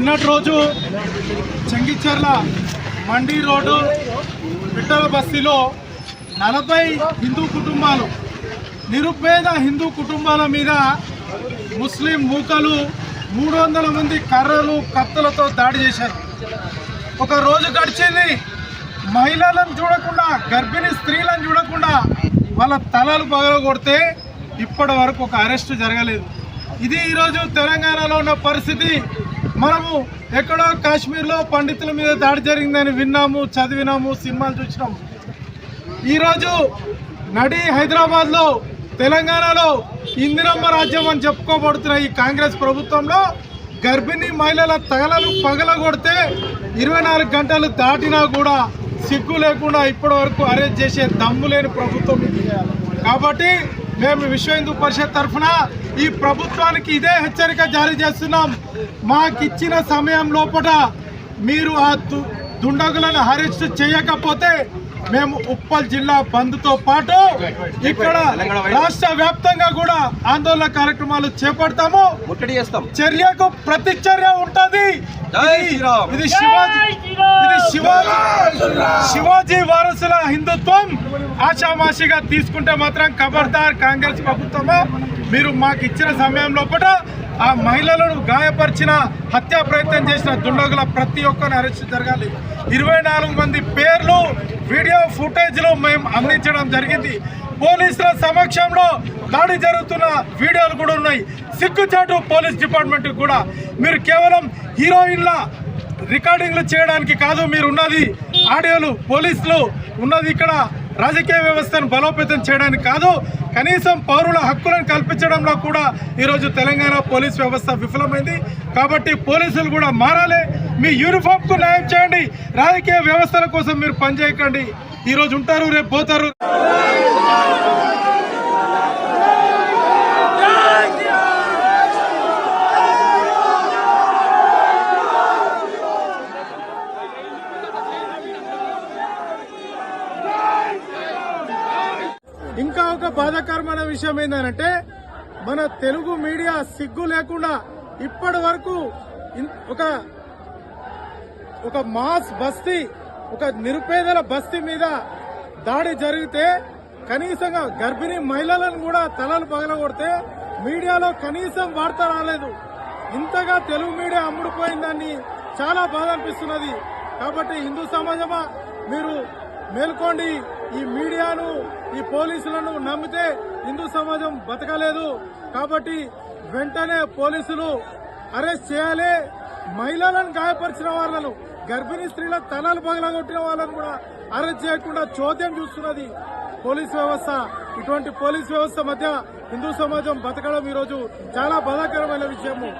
నిన్నటి రోజు చెంగిచెర్ల మండి రోడ్డు పిట్టల బస్తీలో నలభై హిందూ కుటుంబాలు నిరుపేద హిందూ కుటుంబాల మీద ముస్లిం మూకలు మూడు వందల మంది కర్రలు కత్తులతో దాడి చేశారు. ఒక రోజు గడిచింది. మహిళలను చూడకుండా గర్భిణీ స్త్రీలను చూడకుండా వాళ్ళ తలలు పగలగొడితే ఇప్పటి వరకు ఒక అరెస్టు జరగలేదు. ఇది ఈరోజు తెలంగాణలో ఉన్న పరిస్థితి. మనము ఎక్కడో కాశ్మీర్లో పండితుల మీద దాడి జరిగిందని విన్నాము చదివినాము సినిమాలు చూసినాము. ఈరోజు నడి హైదరాబాద్లో తెలంగాణలో ఇందిరమ్మ రాజ్యం అని చెప్పుకోబడుతున్న ఈ కాంగ్రెస్ ప్రభుత్వంలో గర్భిణీ మహిళల తగలలు పగలగొడితే ఇరవై నాలుగు గంటలు దాటినా కూడా సిగ్గు లేకుండా ఇప్పటి వరకు అరెస్ట్ చేసే దమ్ము లేని ప్రభుత్వం ఇది. కాబట్టి మేము విశ్వ హిందూ పరిషత్ తరఫున ఈ ప్రభుత్వానికి ఇదే హెచ్చరిక జారీ చేస్తున్నాం. మాకిచ్చిన సమయం లోపల మీరు ఆ దుండగులను అరెస్ట్ చేయకపోతే మేము ఉప్పల్ జిల్లా బంద్తో పాటు ఇక్కడ రాష్ట్ర వ్యాప్తంగా కూడా ఆందోళన కార్యక్రమాలు చేపడతాము. ముట్టడి చేస్తాం. చర్యకు ప్రతి చర్య ఉంటది. ఇది శివాజీ ఇది శివాజీ శివాజీ వారసుల హిందుత్వం ఆషామాషిగా తీసుకుంటే మాత్రం ఖబర్దార్ కాంగ్రెస్ ప్రభుత్వము? మీరు మాకు ఇచ్చిన సమయం లోపల ఆ మహిళలను గాయపరిచిన హత్యా ప్రయత్నం చేసిన దుండగుల ప్రతి ఒక్కరిని అరెస్ట్ జరగాలి. ఇరవై నాలుగు మంది పేర్లు వీడియో ఫుటేజ్లు మేము అందించడం జరిగింది. పోలీసుల సమక్షంలో దాడి జరుగుతున్న వీడియోలు కూడా ఉన్నాయి. సిగ్గుచాటు పోలీస్ డిపార్ట్మెంట్ కూడా. మీరు కేవలం హీరోయిన్ల రికార్డింగ్లు చేయడానికి కాదు మీరు ఉన్నది ఆడియోలు పోలీసులు ఉన్నది ఇక్కడ రాజకీయ వ్యవస్థను బలోపేతం చేయడానికి కాదు కనీసం పౌరుల హక్కులను కల్పించడంలో కూడా ఈరోజు తెలంగాణ పోలీస్ వ్యవస్థ విఫలమైంది. కాబట్టి పోలీసులు కూడా మారాలి. మీ యూనిఫామ్కు న్యాయం చేయండి. రాజకీయ వ్యవస్థల కోసం మీరు పనిచేయకండి. ఈరోజు ఉంటారు రేపు పోతారు. ఇంకా ఒక బాధాకరమైన విషయం ఏంటంటే మన తెలుగు మీడియా సిగ్గు లేకుండా ఇప్పటి వరకు ఒక ఒక మాస్ బస్తీ ఒక నిరుపేదల బస్తీ మీద దాడి జరిగితే కనీసంగా గర్భిణీ మహిళలను కూడా తలలు పగలగొడితే మీడియాలో కనీసం వార్త రాలేదు. ఇంతగా తెలుగు మీడియా అమ్ముడుపోయిందని చాలా బాధ అనిపిస్తున్నది. కాబట్టి హిందూ సమాజమా మీరు మేల్కోండి. ఈ మీడియాను ఈ పోలీసులను నమ్మితే హిందూ సమాజం బతకలేదు. కాబట్టి వెంటనే పోలీసులు అరెస్ట్ చేయాలి. మహిళలను గాయపరిచిన వాళ్ళను గర్భిణీ స్త్రీల తలలు పగలగొట్టిన వాళ్ళను కూడా అరెస్ట్ చేయకుండా చోద్యం చూస్తున్నది పోలీస్ వ్యవస్థ. ఇటువంటి పోలీస్ వ్యవస్థ మధ్య హిందూ సమాజం బతకడం ఈరోజు చాలా బాధాకరమైన విషయము.